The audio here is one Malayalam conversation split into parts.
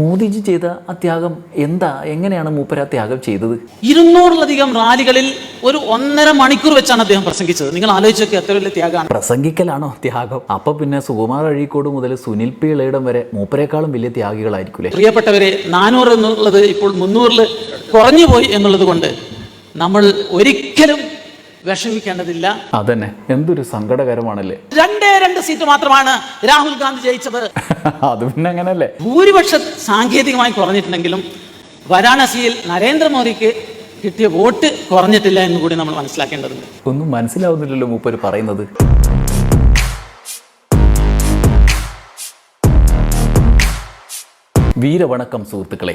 മോദിജി ചെയ്ത ആ ത്യാഗം എന്താ? എങ്ങനെയാണ് മൂപ്പര ആ ത്യാഗം ചെയ്തത്? ഇരുന്നൂറിലധികം റാലികളിൽ ഒരു ഒന്നര മണിക്കൂർ വെച്ചാണ് അദ്ദേഹം പ്രസംഗിച്ചത്. നിങ്ങൾ ആലോചിച്ചൊക്കെ എത്ര വലിയ ത്യാഗമാണ്. പ്രസംഗിക്കലാണോ ത്യാഗം? അപ്പൊ പിന്നെ സുകുമാർ അഴീക്കോട് മുതൽ സുനിൽ പി ഇളയിടം വരെ മൂപ്പരെക്കാളും വലിയ ത്യാഗികളായിരിക്കൂലേ? പ്രിയപ്പെട്ടവരെ നാനൂറ് എന്നുള്ളത് ഇപ്പോൾ മുന്നൂറിൽ കുറഞ്ഞു പോയി എന്നുള്ളത് കൊണ്ട് നമ്മൾ ഒരിക്കലും വിഷമിക്കേണ്ടതില്ല. അതന്നെ. എന്തൊരു സങ്കടകരമാണല്ലേ. രണ്ടേ രണ്ട് സീറ്റ് മാത്രമാണ് രാഹുൽ ഗാന്ധി ജയിച്ചത്. അത് പിന്നെ അങ്ങനല്ലേ. ഭൂരിപക്ഷം സാങ്കേതികമായി കുറഞ്ഞിട്ടുണ്ടെങ്കിലും വാരാണസിയിൽ നരേന്ദ്രമോദിക്ക് കിട്ടിയ വോട്ട് കുറഞ്ഞിട്ടില്ല എന്ന് കൂടി നമ്മൾ മനസ്സിലാക്കേണ്ടതുണ്ട്. ഒന്നും മനസ്സിലാവുന്നില്ലല്ലോ മൂപ്പര് പറയുന്നത്. വീരവണക്കം സുഹൃത്തുക്കളെ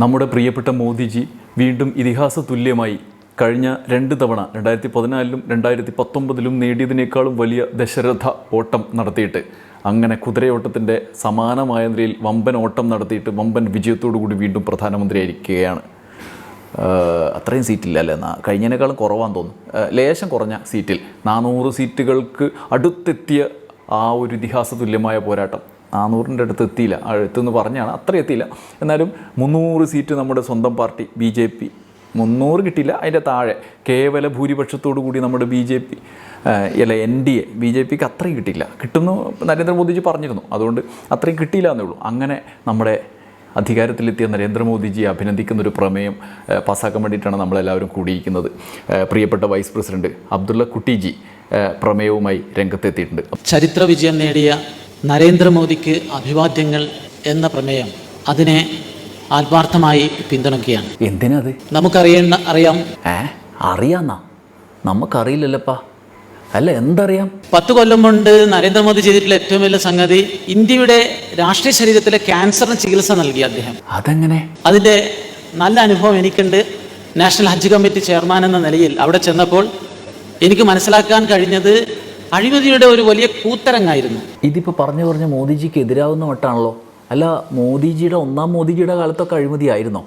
നമ്മുടെ പ്രിയപ്പെട്ട മോദിജി വീണ്ടും ഇതിഹാസ തുല്യമായി കഴിഞ്ഞ രണ്ട് തവണ രണ്ടായിരത്തി പതിനാലിലും രണ്ടായിരത്തി പത്തൊമ്പതിലും നേടിയതിനേക്കാളും വലിയ ദശരഥ ഓട്ടം നടത്തിയിട്ട് അങ്ങനെ കുതിരയോട്ടത്തിന്റെ സമാനമായ നിലയിൽ വമ്പൻ ഓട്ടം നടത്തിയിട്ട് വമ്പൻ വിജയത്തോടു കൂടി വീണ്ടും പ്രധാനമന്ത്രിയായിരിക്കുകയാണ്. അത്രയും സീറ്റില്ല അല്ലേ എന്നാ? കഴിഞ്ഞതിനേക്കാളും കുറവാന്ന് തോന്നുന്നു. ലേശം കുറഞ്ഞ സീറ്റിൽ നാനൂറ് സീറ്റുകൾക്ക് അടുത്തെത്തിയ ആ ഒരു ഇതിഹാസ തുല്യമായ പോരാട്ടം. നാനൂറിന്റെ അടുത്ത് എത്തിയില്ല. അടുത്തെന്ന് പറഞ്ഞാണ് അത്ര എത്തിയില്ല. എന്നാലും മുന്നൂറ് സീറ്റ് നമ്മുടെ സ്വന്തം പാർട്ടി ബി ജെ പി മുന്നൂറ് കിട്ടില്ല അതിന്റെ താഴെ. കേവല ഭൂരിപക്ഷത്തോടു കൂടി നമ്മുടെ ബി ജെ പി അല്ല N D A B J പിക്ക് അത്രയും കിട്ടിയില്ല. കിട്ടുന്നു നരേന്ദ്രമോദിജി പറഞ്ഞിരുന്നു. അതുകൊണ്ട് അത്രയും കിട്ടിയില്ല എന്നേ ഉള്ളൂ. അങ്ങനെ നമ്മുടെ അധികാരത്തിലെത്തിയ നരേന്ദ്രമോദിജിയെ അഭിനന്ദിക്കുന്ന ഒരു പ്രമേയം പാസ്സാക്കാൻ വേണ്ടിയിട്ടാണ് നമ്മളെല്ലാവരും കൂടിയിരിക്കുന്നത്. പ്രിയപ്പെട്ട വൈസ് പ്രസിഡന്റ് അബ്ദുള്ള കുട്ടിജി പ്രമേയവുമായി രംഗത്തെത്തിയിട്ടുണ്ട്. ചരിത്ര വിജയം നേടിയ നരേന്ദ്രമോദിക്ക് അഭിവാദ്യങ്ങൾ എന്ന പ്രമേയം അതിനെ ആത്മാർത്ഥമായി പിന്തുണയ്ക്കുകയാണ്. എന്തിനത്? അത് നമുക്കറിയുന്ന അറിയാം. ഏ? അറിയാന്നാ? നമുക്കറിയില്ലല്ലപ്പാ. അല്ല എന്തറിയാം? പത്ത് കൊല്ലം കൊണ്ട് നരേന്ദ്രമോദി ചെയ്തിട്ടുള്ള ഏറ്റവും വലിയ സംഗതി ഇന്ത്യയുടെ രാഷ്ട്രീയ ശരീരത്തിലെ ക്യാൻസറിന് ചികിത്സ നൽകി അദ്ദേഹം. അതെങ്ങനെ? അതിന്റെ നല്ല അനുഭവം എനിക്കുണ്ട്. നാഷണൽ ഹജ്ജ് കമ്മിറ്റി ചെയർമാൻ എന്ന നിലയിൽ അവിടെ ചെന്നപ്പോൾ എനിക്ക് മനസ്സിലാക്കാൻ കഴിഞ്ഞത് അഴിമതിയുടെ ഒരു വലിയ കൂത്തരങ്ങായിരുന്നു. ഇതിപ്പോ പറഞ്ഞു പറഞ്ഞ മോദിജിക്ക് എതിരാവുന്ന മട്ടാണല്ലോ അല്ല മോദിജിയുടെ ഒന്നാം മോദിജിയുടെ കാലത്തൊക്കെ അഴിമതിയായിരുന്നോ?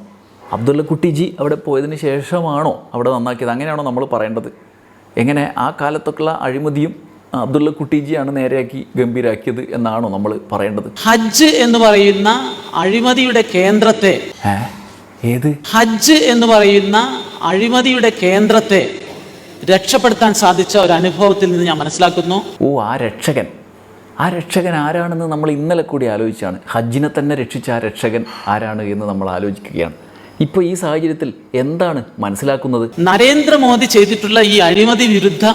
അബ്ദുള്ള കുട്ടിജി അവിടെ പോയതിന് ശേഷമാണോ അവിടെ നന്നാക്കിയത്? അങ്ങനെയാണോ നമ്മൾ പറയേണ്ടത്? എങ്ങനെ ആ കാലത്തൊക്കെയുള്ള അഴിമതിയും ആ, അബ്ദുള്ള കുട്ടിജിയാണ് നേരെയാക്കി ഗംഭീരാക്കിയത് എന്നാണോ നമ്മൾ പറയേണ്ടത്? ഹജ്ജ് എന്ന് പറയുന്ന അഴിമതിയുടെ കേന്ദ്രത്തെ ഏത്? ഹജ്ജ് എന്ന് പറയുന്ന അഴിമതിയുടെ കേന്ദ്രത്തെ രക്ഷപ്പെടുത്താൻ സാധിച്ച ഒരു അനുഭവത്തിൽ നിന്ന് ഞാൻ മനസ്സിലാക്കുന്നു. ഓ ആ രക്ഷകൻ. ആ രക്ഷകൻ ആരാണെന്ന് നമ്മൾ ഇന്നലെ കൂടി ആലോചിച്ചാണ്. ഹജ്ജിനെ തന്നെ രക്ഷിച്ച ആ രക്ഷകൻ ആരാണ് എന്ന് നമ്മൾ ആലോചിക്കുകയാണ്. ഇപ്പോൾ ഈ സാഹചര്യത്തിൽ എന്താണ് മനസ്സിലാക്കുന്നത്? നരേന്ദ്രമോദി ചെയ്തിട്ടുള്ള ഈ അഴിമതി വിരുദ്ധ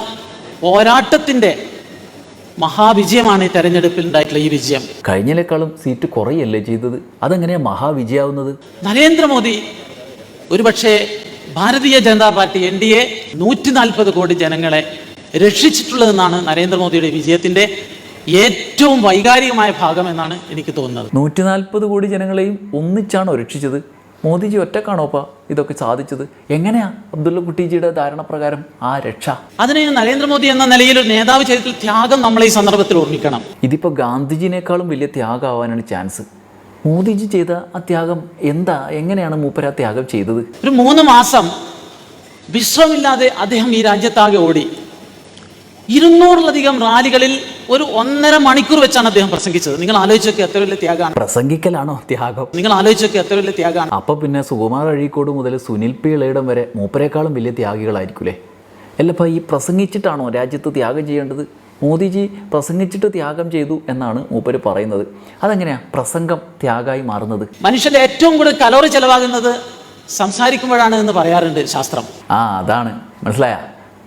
പോരാട്ടത്തിന്റെ മഹാവിജയമാണ് ഈ തെരഞ്ഞെടുപ്പിൽ ഉണ്ടായിട്ടുള്ള ഈ വിജയം. കഴിഞ്ഞതിനേക്കാളും സീറ്റ് കുറയല്ലേ ചെയ്തത്? അതെങ്ങനെയാ മഹാവിജയാവുന്നത്? നരേന്ദ്രമോദി ഒരുപക്ഷെ Bharatiya Janata party N D A നൂറ്റി നാൽപ്പത് കോടി ജനങ്ങളെ രക്ഷിച്ചിട്ടുള്ളതെന്നാണ് നരേന്ദ്രമോദിയുടെ വിജയത്തിന്റെ ഏറ്റവും വൈകാരികമായ ഭാഗം എന്നാണ് എനിക്ക് തോന്നുന്നത്. നൂറ്റി നാൽപ്പത് കോടി ജനങ്ങളെയും ഒന്നിച്ചാണോ രക്ഷിച്ചത്? മോദിജി ഒറ്റക്കാണോപ്പാ ഇതൊക്കെ സാധിച്ചത്? എങ്ങനെയാ അബ്ദുള്ള കുട്ടിജിയുടെ ധാരണ പ്രകാരം ആ രക്ഷ? അതിന് നരേന്ദ്രമോദി എന്ന നിലയിൽ ഒരു നേതാവ് ചെയ്തിട്ടുള്ള ത്യാഗം നമ്മൾ ഈ സന്ദർഭത്തിൽ ഓർമ്മിക്കണം. ഇതിപ്പോ ഗാന്ധിജിനേക്കാളും വലിയ ത്യാഗമാവാനാണ് ചാൻസ്. മോദിജി ചെയ്ത ആ ത്യാഗം എന്താ? എങ്ങനെയാണ് മൂപ്പര ആ ത്യാഗം ചെയ്തത്? ഒരു മൂന്ന് മാസം വിശ്രമില്ലാതെ അദ്ദേഹം ഈ രാജ്യത്താകെ ഓടി. ഇരുന്നൂറിലധികം റാലികളിൽ ഒരു ഒന്നര മണിക്കൂർ വെച്ചാണ് അദ്ദേഹം പ്രസംഗിച്ചത്. നിങ്ങൾ ആലോചിച്ചൊക്കെ എത്ര വലിയ ത്യാഗമാണ്. പ്രസംഗിക്കലാണോ ത്യാഗം? നിങ്ങൾ ആലോചിച്ചൊക്കെ എത്ര വലിയ ത്യാഗമാണ്. അപ്പൊ പിന്നെ സുകുമാർ അഴീക്കോട് മുതൽ സുനിൽ പി ഇളയിടം വരെ മൂപ്പരെക്കാളും വലിയ ത്യാഗികളായിരിക്കൂലേ? അല്ലപ്പ ഈ പ്രസംഗിച്ചിട്ടാണോ രാജ്യത്ത് ത്യാഗം ചെയ്യേണ്ടത്? മോദിജി പ്രസംഗിച്ചിട്ട് ത്യാഗം ചെയ്തു എന്നാണ് മൂപ്പര് പറയുന്നത്. അതെങ്ങനെയാ പ്രസംഗം ത്യാഗമായി മാറുന്നത്? മനുഷ്യന്റെ ഏറ്റവും കൂടുതൽ കലോറി ചെലവാകുന്നത് സംസാരിക്കുമ്പോഴാണ് എന്ന് പറയാറുണ്ട് ശാസ്ത്രം. ആ അതാണ്. മനസ്സിലായ?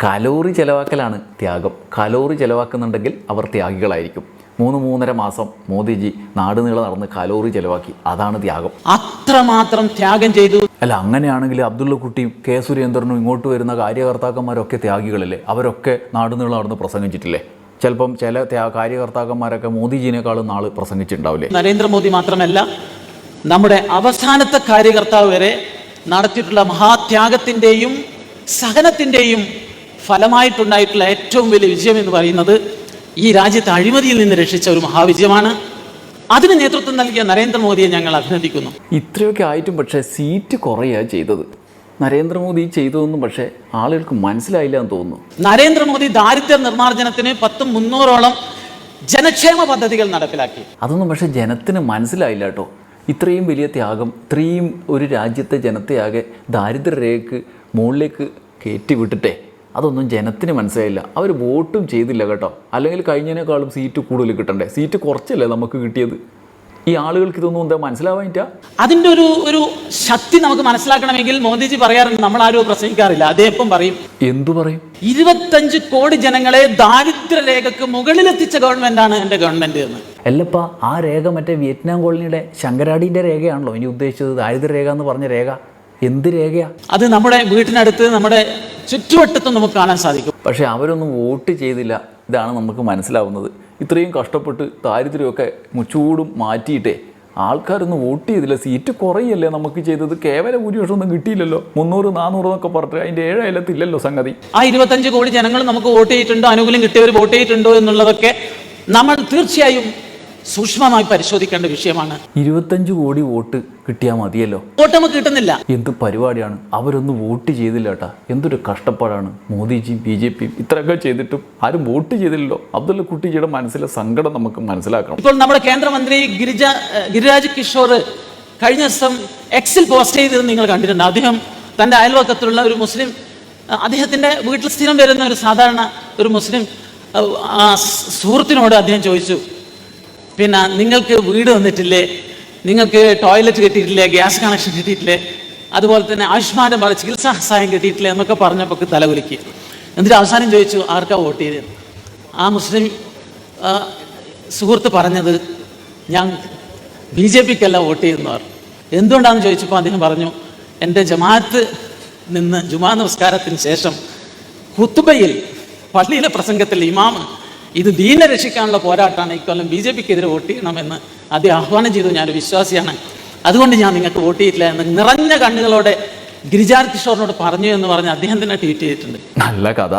കലോറി ചിലവാക്കലാണ് ത്യാഗം. കലോറി ചിലവാക്കുന്നുണ്ടെങ്കിൽ അവർ ത്യാഗികളായിരിക്കും. മൂന്ന് മൂന്നര മാസം മോദിജി നാടുനീളെ നടന്ന് കലോറി ചിലവാക്കി. അതാണ് ത്യാഗം. അത്രമാത്രം ത്യാഗം ചെയ്തു. അല്ല അങ്ങനെയാണെങ്കിൽ അബ്ദുള്ള കുട്ടിയും കെ സുരേന്ദ്രനും ഇങ്ങോട്ട് വരുന്ന കാര്യകർത്താക്കന്മാരൊക്കെ ത്യാഗികളല്ലേ? അവരൊക്കെ നാടുനീളം നടന്ന് പ്രസംഗിച്ചിട്ടില്ലേ? ചിലപ്പം ചില കാര്യകർത്താക്കന്മാരൊക്കെ മോദിജിനേക്കാളും നാൾ പ്രസംഗിച്ചിട്ടുണ്ടാവില്ലേ? നരേന്ദ്രമോദി മാത്രമല്ല നമ്മുടെ അവസാനത്തെ കാര്യകർത്താവ് വരെ നടത്തിയിട്ടുള്ള മഹാത്യാഗത്തിന്റെയും സഹനത്തിന്റെയും ഫലമായിട്ടുണ്ടായിട്ടുള്ള ഏറ്റവും വലിയ വിജയം എന്ന് പറയുന്നത് ഈ രാജ്യത്തെ അഴിമതിയിൽ നിന്ന് രക്ഷിച്ച ഒരു മഹാവിജയമാണ്. അതിന് നേതൃത്വം നൽകിയ നരേന്ദ്രമോദിയെ ഞങ്ങൾ അഭിനന്ദിക്കുന്നു. ഇത്രയൊക്കെ ആയിട്ടും പക്ഷേ സീറ്റ് കുറയുക ചെയ്തത്. നരേന്ദ്രമോദി ചെയ്തതൊന്നും പക്ഷേ ആളുകൾക്ക് മനസ്സിലായില്ല എന്ന് തോന്നുന്നു. നരേന്ദ്രമോദി ദാരിദ്ര്യ നിർമ്മാർജനത്തിന് പത്തും മുന്നൂറോളം ജനക്ഷേമ പദ്ധതികൾ നടപ്പിലാക്കി. അതൊന്നും പക്ഷേ ജനത്തിന് മനസ്സിലായില്ല കേട്ടോ. ഇത്രയും വലിയ ത്യാഗം ഇത്രയും ഒരു രാജ്യത്തെ ജനത്തെയാകെ ദാരിദ്ര്യരേഖക്ക് മുകളിലേക്ക് കയറ്റി വിട്ടിട്ടേ. അതൊന്നും ജനത്തിന് മനസ്സിലായില്ല. അവർ വോട്ടും ചെയ്തില്ല കേട്ടോ. അല്ലെങ്കിൽ കഴിഞ്ഞതിനേക്കാളും സീറ്റ് കൂടുതൽ കിട്ടണ്ടേ? സീറ്റ് കുറച്ചല്ലേ നമുക്ക് കിട്ടിയത്? ഈ ആളുകൾക്ക് ഇതൊന്നും എന്താ മനസ്സിലാവാൻ അതിന്റെ ഒരു ഒരു ശക്തി നമുക്ക് മനസ്സിലാക്കണമെങ്കിൽ മോദിജി പറയാറുണ്ട് നമ്മൾ ആരും പ്രസംഗിക്കാറില്ല അദ്ദേഹം പറയും. എന്തു പറയും? ഇരുപത്തഞ്ച് കോടി ജനങ്ങളെ ദാരിദ്ര്യരേഖക്ക് മുകളിലെത്തിച്ച ആണ് എന്റെ ഗവൺമെന്റ് എന്ന്. അല്ലപ്പ ആ രേഖ മറ്റേ വിയറ്റ്നാം കോളനിയുടെ ശങ്കരാടിന്റെ രേഖയാണല്ലോ ഇനി ഉദ്ദേശിച്ചത്. ദാരിദ്ര്യ രേഖ എന്ന് പറഞ്ഞ രേഖ. എന്ത് രേഖയാ? അത് നമ്മുടെ വീട്ടിനടുത്ത് നമ്മുടെ ചുറ്റുവട്ടത്തും നമുക്ക് കാണാൻ സാധിക്കും. പക്ഷേ അവരൊന്നും വോട്ട് ചെയ്തില്ല. ഇതാണ് നമുക്ക് മനസ്സിലാവുന്നത്. ഇത്രയും കഷ്ടപ്പെട്ട് ദാരിദ്ര്യമൊക്കെ മുച്ചൂടും മാറ്റിയിട്ടേ ആൾക്കാരൊന്നും വോട്ട് ചെയ്തില്ല. സീറ്റ് കുറയല്ലേ നമുക്ക് ചെയ്തത്? കേവല ഭൂരിപക്ഷം ഒന്നും കിട്ടിയില്ലല്ലോ. മുന്നൂറ് നാനൂറ് എന്നൊക്കെ പറഞ്ഞിട്ട് അതിന്റെ ഏഴായാലത്തില്ലല്ലോ സംഗതി. ആ ഇരുപത്തഞ്ച് കോടി ജനങ്ങൾ നമുക്ക് വോട്ട് ചെയ്തിട്ടുണ്ടോ? അനുകൂലം കിട്ടിയവർ വോട്ട് ചെയ്തിട്ടുണ്ടോ എന്നുള്ളതൊക്കെ നമ്മൾ തീർച്ചയായും സൂക്ഷ്മമായി പരിശോധിക്കേണ്ട വിഷയമാണ്. ഇരുപത്തഞ്ച് കോടി വോട്ട് കിട്ടിയാൽ മതിയല്ലോ. വോട്ട് നമുക്ക് കിട്ടുന്നില്ല. എന്ത് പരിപാടിയാണ്? അവരൊന്നും വോട്ട് ചെയ്തില്ല കേട്ടാ. എന്തൊരു കഷ്ടപ്പാടാണ്. മോദിജിയും ബി ജെ പിയും ഇത്രയൊക്കെ ചെയ്തിട്ടും ആരും വോട്ട് ചെയ്തില്ലല്ലോ. അബ്ദുള്ള കുട്ടിജിയുടെ മനസ്സിലെ സങ്കടം നമുക്ക് മനസ്സിലാക്കണം. ഇപ്പോൾ നമ്മുടെ കേന്ദ്രമന്ത്രി ഗിരിജ ഗിരിരാജ് കിഷോർ കഴിഞ്ഞ ദിവസം എക്സിൽ പോസ്റ്റ് ചെയ്തത് നിങ്ങൾ കണ്ടിട്ടുണ്ട്. അദ്ദേഹം തന്റെ അയൽവക്കത്തിലുള്ള ഒരു മുസ്ലിം അദ്ദേഹത്തിന്റെ അദ്ദേഹത്തിന്റെ വീട്ടിൽ സ്ഥിരം വരുന്ന ഒരു സാധാരണ ഒരു മുസ്ലിം സുഹൃത്തിനോട് അദ്ദേഹം ചോദിച്ചു. പിന്നെ നിങ്ങൾക്ക് വീട് വന്നിട്ടില്ലേ? നിങ്ങൾക്ക് ടോയ്ലറ്റ് കിട്ടിയിട്ടില്ലേ? ഗ്യാസ് കണക്ഷൻ കിട്ടിയിട്ടില്ലേ? അതുപോലെ തന്നെ ആയുഷ്മാനം പറഞ്ഞ ചികിത്സാ സഹായം കിട്ടിയിട്ടില്ലേ എന്നൊക്കെ പറഞ്ഞപ്പോൾ തലകുലിക്ക്. എന്നിട്ട് അവസാനം ചോദിച്ചു ആർക്കാ വോട്ട് ചെയ്തത്? ആ മുസ്ലിം സുഹൃത്ത് പറഞ്ഞത് ഞാൻ ബി ജെ പിക്കല്ല വോട്ട് ചെയ്യുന്നവർ എന്തുകൊണ്ടാണെന്ന് ചോദിച്ചപ്പോൾ അദ്ദേഹം പറഞ്ഞു എന്റെ ജമാഅത്ത് നിന്ന് ജുമാ നമസ്കാരത്തിന് ശേഷം കുത്തുബയിൽ പള്ളിയിലെ പ്രസംഗത്തിൽ ഇമാമ് ഇത് ദീനെ രക്ഷിക്കാനുള്ള പോരാട്ടമാണ് ഇക്കൊല്ലം ബി ജെ പിക്കെതിരെ വോട്ട് ചെയ്യണമെന്ന് അദ്ദേഹം ആഹ്വാനം ചെയ്തു. ഞാനൊരു വിശ്വാസിയാണ്. അതുകൊണ്ട് ഞാൻ നിങ്ങൾക്ക് വോട്ട് ചെയ്തിട്ടില്ല എന്ന് നിറഞ്ഞ കണ്ണുകളോടെ ഗിരിജാർ കിഷോറിനോട് പറഞ്ഞു എന്ന് പറഞ്ഞ് അദ്ദേഹം തന്നെ ട്വീറ്റ് ചെയ്തിട്ടുണ്ട്. നല്ല കഥ.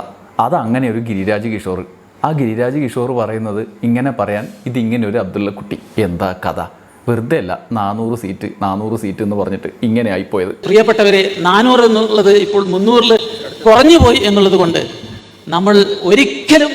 അത് അങ്ങനെ ഒരു ഗിരിരാജ് കിഷോർ. ആ ഗിരിരാജ് കിഷോർ പറയുന്നത് ഇങ്ങനെ പറയാൻ ഇതിങ്ങനെ ഒരു അബ്ദുള്ള കുട്ടി. എന്താ കഥ? വെറുതെ അല്ല നാനൂറ് സീറ്റ് നാനൂറ് സീറ്റ് എന്ന് പറഞ്ഞിട്ട് ഇങ്ങനെ ആയിപ്പോയത്. പ്രിയപ്പെട്ടവരെ നാനൂറ് എന്നുള്ളത് ഇപ്പോൾ മുന്നൂറിൽ കുറഞ്ഞു പോയി എന്നുള്ളത് കൊണ്ട് നമ്മൾ ഒരിക്കലും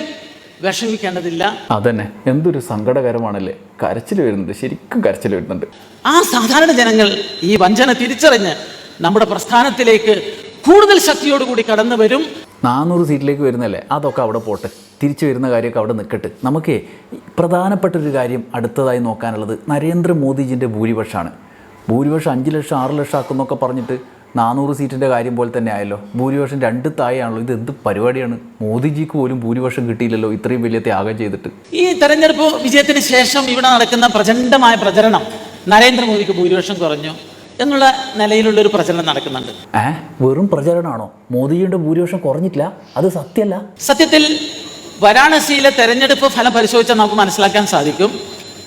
വിഷമിക്കേണ്ടതില്ല. അതന്നെ. എന്തൊരു സങ്കടകരമാണല്ലേ. കരച്ചിൽ വരുന്നുണ്ട്. ശരിക്കും കരച്ചിൽ വരുന്നുണ്ട്. ആ സാധാരണ ജനങ്ങൾ ഈ വഞ്ചന തിരിച്ചറിഞ്ഞ് നമ്മുടെ പ്രസ്ഥാനത്തിലേക്ക് കൂടുതൽ ശക്തിയോടുകൂടി കടന്നു വരും. നാനൂറ് സീറ്റിലേക്ക് വരുന്നല്ലേ? അതൊക്കെ അവിടെ പോട്ടെ. തിരിച്ചു വരുന്ന കാര്യമൊക്കെ അവിടെ നിൽക്കട്ടെ. നമുക്ക് പ്രധാനപ്പെട്ട ഒരു കാര്യം അടുത്തതായി നോക്കാനുള്ളത് നരേന്ദ്രമോദിജിന്റെ ഭൂരിപക്ഷമാണ്. ഭൂരിപക്ഷം അഞ്ച് ലക്ഷം ആറ് ലക്ഷം ആക്കുന്നൊക്കെ പറഞ്ഞിട്ട് നാനൂറ് സീറ്റിന്റെ കാര്യം പോലെ തന്നെ ആയല്ലോ. ഭൂരിപക്ഷം രണ്ട് തായാണല്ലോ ഇത് എന്ത് പരിപാടിയാണ്? മോദിജിക്ക് പോലും ഭൂരിപക്ഷം കിട്ടിയില്ലല്ലോ ഇത്രയും വലിയ ത്യാഗം ചെയ്തിട്ട്. ഈ തെരഞ്ഞെടുപ്പ് വിജയത്തിന് ശേഷം ഇവിടെ നടക്കുന്ന പ്രചണ്ഡമായ പ്രചരണം നരേന്ദ്രമോദിക്ക് ഭൂരിപക്ഷം കുറഞ്ഞു എന്നുള്ള നിലയിലുള്ള ഒരു പ്രചരണം നടക്കുന്നുണ്ട്. ഏ? വെറും പ്രചരണമാണോ മോദിജിയുടെ ഭൂരിപക്ഷം കുറഞ്ഞിട്ടില്ല? അത് സത്യമല്ല. സത്യത്തിൽ വാരാണസിയിലെ തെരഞ്ഞെടുപ്പ് ഫലം പരിശോധിച്ചാൽ നമുക്ക് മനസ്സിലാക്കാൻ സാധിക്കും.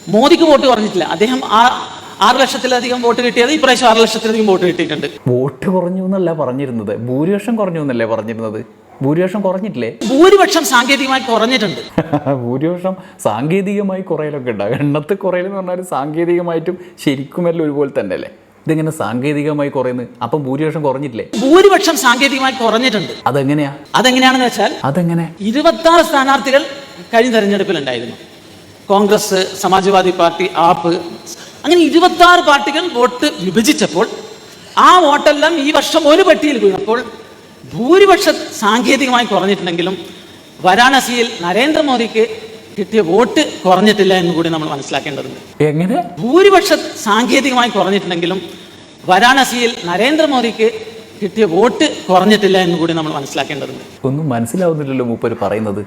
മോദിക്ക് വോട്ട് കുറഞ്ഞിട്ടില്ല. അദ്ദേഹം ആ ആറ് ലക്ഷത്തിലധികം വോട്ട് കിട്ടിയത് ഇപ്രാവശ്യം ആറ് ലക്ഷത്തിലധികം വോട്ട് കിട്ടിയിട്ടുണ്ട്. വോട്ട് കുറഞ്ഞു എന്നല്ല പറഞ്ഞിരുന്നത്. ഭൂരിപക്ഷം കുറഞ്ഞു എന്നല്ലേ പറഞ്ഞിരുന്നത്? ഭൂരിപക്ഷം കുറഞ്ഞിട്ടില്ലേ? ഭൂരിപക്ഷം സാങ്കേതികമായി കുറഞ്ഞിട്ടുണ്ട്. ഭൂരിപക്ഷം സാങ്കേതികമായി കുറയലൊക്കെ ഉണ്ടാകും എണ്ണത്തിൽ കുറയലെന്ന് പറഞ്ഞാൽ സാങ്കേതികമായിട്ടും ശരിക്കും എല്ലാം ഒരുപോലെ തന്നെ അല്ലേ ഇതെങ്ങനെ സാങ്കേതികമായി കുറയുന്നത് അപ്പം ഭൂരിപക്ഷം കുറഞ്ഞിട്ടില്ലേ? ഭൂരിപക്ഷം സാങ്കേതികമായി കുറഞ്ഞിട്ടുണ്ട്. അതെങ്ങനെയാ? അതെങ്ങനെയാണെന്ന് വെച്ചാൽ അതെങ്ങനെ? ഇരുപത്തി ആറ് സ്ഥാനാർത്ഥികൾ കഴിഞ്ഞ തെരഞ്ഞെടുപ്പിൽ ഉണ്ടായിരുന്നു. കോൺഗ്രസ് സമാജ്വാദി പാർട്ടി ആപ്പ് അങ്ങനെ ഇരുപത്തി ആറ് പാർട്ടികൾ വോട്ട് വിഭജിച്ചപ്പോൾ ആ വോട്ടെല്ലാം ഈ വർഷം ഒരു പെട്ടിയിൽ വീണപ്പോൾ ഭൂരിപക്ഷം സാങ്കേതികമായി കുറഞ്ഞിട്ടുണ്ടെങ്കിലും വാരാണസിയിൽ നരേന്ദ്രമോദിക്ക് കിട്ടിയ വോട്ട് കുറഞ്ഞിട്ടില്ല എന്ന് കൂടി നമ്മൾ മനസ്സിലാക്കേണ്ടതുണ്ട്. എങ്ങനെ? ഭൂരിപക്ഷം സാങ്കേതികമായി കുറഞ്ഞിട്ടുണ്ടെങ്കിലും വാരാണസിയിൽ നരേന്ദ്രമോദിക്ക് കിട്ടിയ വോട്ട് കുറഞ്ഞിട്ടില്ല എന്ന് കൂടി നമ്മൾ മനസ്സിലാക്കേണ്ടതുണ്ട്. ഒന്നും മനസ്സിലാവുന്നില്ലല്ലോ മൂപ്പര് പറയുന്നത്.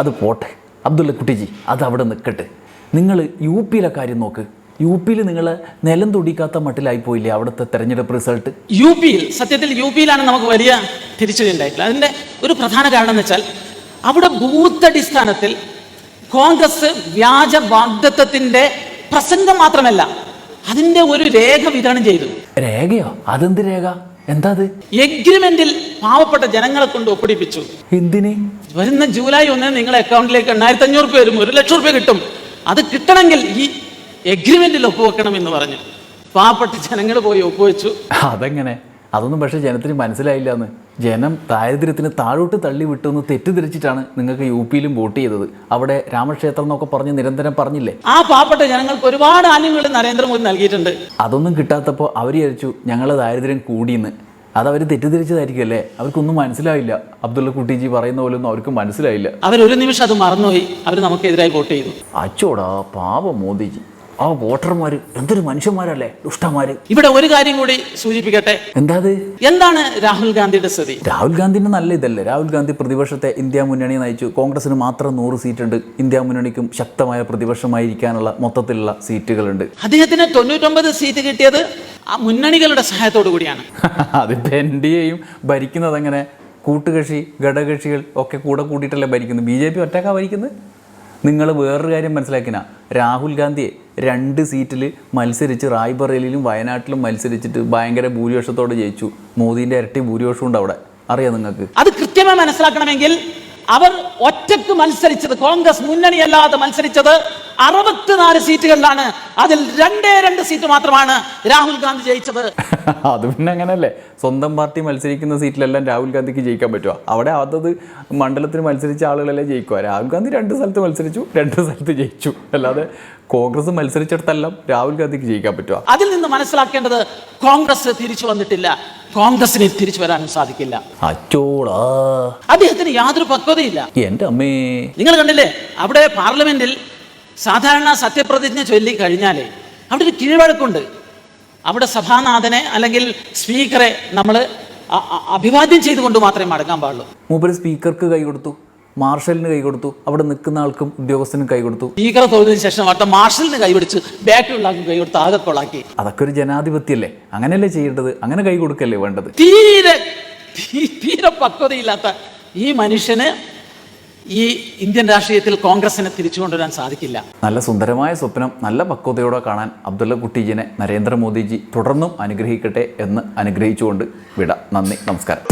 അത് പോട്ടെ അബ്ദുള്ള കുട്ടിജി അത് അവിടെ നിൽക്കട്ടെ നിങ്ങൾ യു പിയിലെ കാര്യം നോക്ക്. യു പിയിൽ നിങ്ങൾ നിലം തുടിക്കാത്ത മട്ടിലായി പോയില്ലേ അവിടുത്തെ തെരഞ്ഞെടുപ്പ് റിസൾട്ട് യു പിയിൽ സത്യത്തിൽ യു പിയിലാണ് നമുക്ക് വലിയ തിരിച്ചടി ഉണ്ടായിട്ടുള്ളത് അതിന്റെ ഒരു പ്രധാന കാരണം എന്ന് വെച്ചാൽ അവിടെ ബൂത്ത് അടിസ്ഥാനത്തിൽ കോൺഗ്രസ് വ്യാജ വാഗ്ദത്വത്തിന്റെ പ്രസംഗം മാത്രമല്ല അതിന്റെ ഒരു രേഖ വിതരണം ചെയ്തു. രേഖയോ? അതെന്ത് രേഖ? എന്താ അത്? എഗ്രിമെന്റിൽ പാവപ്പെട്ട ജനങ്ങളെ കൊണ്ട് ഒപ്പിടിപ്പിച്ചു. എന്തിന്? വരുന്ന ജൂലൈ ഒന്നിന് നിങ്ങളുടെ അക്കൗണ്ടിലേക്ക് എണ്ണായിരത്തി അഞ്ഞൂറ് രൂപ വരും ഒരു ലക്ഷം രൂപ കിട്ടും. അത് കിട്ടണമെങ്കിൽ ഈ എഗ്രിമെന്റിൽ ഒപ്പുവെക്കണം എന്ന് പറഞ്ഞു. പാവപ്പെട്ട ജനങ്ങൾ പോയി ഒപ്പുവെച്ചു. അതെങ്ങനെ? അതൊന്നും പക്ഷേ ജനത്തിന് മനസ്സിലായില്ല എന്ന് ജനം ദാരിദ്ര്യത്തിന് താഴോട്ട് തള്ളി വിട്ടെന്ന് തെറ്റിദ്ധരിച്ചിട്ടാണ് നിങ്ങൾക്ക് യു പിയിലും വോട്ട് ചെയ്തത്. അവിടെ രാമക്ഷേത്രം എന്നൊക്കെ പറഞ്ഞ് നിരന്തരം പറഞ്ഞില്ലേ? ആ പാവപ്പെട്ട ജനങ്ങൾക്ക് ഒരുപാട് ആനുകൂല്യങ്ങൾ നരേന്ദ്രമോദി നൽകിയിട്ടുണ്ട്. അതൊന്നും കിട്ടാത്തപ്പോൾ അവർ വിചാരിച്ചു ഞങ്ങളെ ദാരിദ്ര്യം കൂടിയെന്ന്. അതവർ തെറ്റിദ്ധരിച്ചതായിരിക്കല്ലേ അവർക്കൊന്നും മനസ്സിലായില്ല. അബ്ദുള്ള കുട്ടിജി പറയുന്ന പോലെ ഒന്നും അവർക്ക് മനസ്സിലായില്ല. അവരൊരു നിമിഷം അത് മറന്നുപോയി. അവർ നമുക്കെതിരായി വോട്ട് ചെയ്തു. അച്ചോടാ പാവ മോദിജി. ആ വോട്ടർമാര് എന്തൊരു മനുഷ്യന്മാരല്ലേ? ദുഷ്ടന്മാര്. ഇവിടെ ഒരു കാര്യം കൂടി സൂചിപ്പിക്കട്ടെ. എന്താ എന്താണ് രാഹുൽ ഗാന്ധിയുടെ സ്ഥിതി? രാഹുൽ ഗാന്ധിന്റെ നല്ല ഇതല്ലേ. രാഹുൽ ഗാന്ധി പ്രതിപക്ഷത്തെ ഇന്ത്യ മുന്നണിയെ നയിച്ചു. കോൺഗ്രസിന് മാത്രം നൂറ് സീറ്റുണ്ട്. ഇന്ത്യ മുന്നണിക്കും ശക്തമായ പ്രതിപക്ഷമായിരിക്കാനുള്ള മൊത്തത്തിലുള്ള സീറ്റുകളുണ്ട്. അദ്ദേഹത്തിന് തൊണ്ണൂറ്റൊമ്പത് സീറ്റ് കിട്ടിയത് ആ മുന്നണികളുടെ സഹായത്തോടു കൂടിയാണ്. അതിപ്പോ എൻ ഡി എയും ഭരിക്കുന്നത് അങ്ങനെ കൂട്ടുകക്ഷി ഘടകകക്ഷികൾ ഒക്കെ കൂടെ കൂട്ടിയിട്ടല്ലേ ഭരിക്കുന്നത്? ബി ജെ പി ഒറ്റക്കാ ഭരിക്കുന്നത്? നിങ്ങൾ വേറൊരു കാര്യം മനസ്സിലാക്കിനാ. രാഹുൽ ഗാന്ധിയെ രണ്ട് സീറ്റിൽ മത്സരിച്ച് റായ്ബറേലിയിലും വയനാട്ടിലും മത്സരിച്ചിട്ട് ഭയങ്കര ഭൂരിപക്ഷത്തോടെ ജയിച്ചു. മോദിന്റെ ഇരട്ടി ഭൂരിപക്ഷം ഉണ്ട് അവിടെ. അറിയാം നിങ്ങൾക്ക്? അത് കൃത്യമായി മനസ്സിലാക്കണമെങ്കിൽ അവർ ഒറ്റയ്ക്ക് മത്സരിച്ചത് കോൺഗ്രസ് മുന്നണിയല്ലാതെ മത്സരിച്ചത് അറുപത്തിനാല് സീറ്റുകളിലാണ്. അതിൽ രണ്ടേ രണ്ട് സീറ്റ് മാത്രമാണ് രാഹുൽ ഗാന്ധി ജയിച്ചത്. അത് പിന്നെ അങ്ങനല്ലേ സ്വന്തം പാർട്ടി മത്സരിക്കുന്ന സീറ്റിലെല്ലാം രാഹുൽ ഗാന്ധിക്ക് ജയിക്കാൻ പറ്റുമോ അവിടെ അതത് മണ്ഡലത്തിന് മത്സരിച്ച ആളുകളല്ലേ ജയിക്കുക. രാഹുൽ ഗാന്ധി രണ്ട് സ്ഥലത്ത് മത്സരിച്ചു രണ്ട് സ്ഥലത്ത് ജയിച്ചു. അല്ലാതെ കോൺഗ്രസ് മത്സരിച്ചിടത്തെല്ലാം രാഹുൽ ഗാന്ധിക്ക് ജയിക്കാൻ പറ്റുമോ അതിൽ നിന്ന് മനസ്സിലാക്കേണ്ടത് കോൺഗ്രസ് തിരിച്ചു വന്നിട്ടില്ല. കോൺഗ്രസിന് തിരിച്ചു വരാനും സാധിക്കില്ല. അച്ചോടാ. അദ്ദേഹത്തിന് യാതൊരു പക്വതയില്ല. എന്റെ അമ്മേ. നിങ്ങൾ കണ്ടില്ലേ? അവിടെ പാർലമെന്റിൽ സാധാരണ സത്യപ്രതിജ്ഞ ചൊല്ലി കഴിഞ്ഞാലേ അവിടെ ഒരു കീഴ്വഴക്കുണ്ട്. അവിടെ സഭാനാഥനെ അല്ലെങ്കിൽ സ്പീക്കറെ നമ്മൾ അഭിവാദ്യം ചെയ്തുകൊണ്ട് മാത്രമേ മടങ്ങാൻ പാടുള്ളൂ. മൂപ്പര് സ്പീക്കർക്ക് കൈ കൊടുത്തു മാർഷലിന് കൈ കൊടുത്തു അവിടെ നിൽക്കുന്ന ആൾക്കും ഉദ്യോഗസ്ഥനും കൈ കൊടുത്തു. സ്പീക്കറെ തോന്നിയതിനു ശേഷം അവിടുത്തെ മാർഷലിന് കൈപിടിച്ച് ബാക്കിയുള്ള ആൾക്കും കൈ കൊടുത്ത് ആകെ കൊളാക്കി. അതൊക്കെ ഒരു ജനാധിപത്യല്ലേ? അങ്ങനെയല്ലേ ചെയ്യേണ്ടത്? അങ്ങനെ കൈ കൊടുക്കല്ലേ വേണ്ടത്? തീരെ തീരെ പക്വതയില്ലാത്ത ഈ മനുഷ്യന് ഈ ഇന്ത്യൻ രാഷ്ട്രീയത്തിൽ കോൺഗ്രസിനെ തിരിച്ചു കൊണ്ടുവരാൻ സാധിക്കില്ല. നല്ല സുന്ദരമായ സ്വപ്നം നല്ല പക്വതയോടെ കാണാൻ അബ്ദുള്ള കുട്ടിജിനെ നരേന്ദ്രമോദിജി തുടർന്നും അനുഗ്രഹിക്കട്ടെ എന്ന് അനുഗ്രഹിച്ചുകൊണ്ട് വിട. നന്ദി നമസ്കാരം.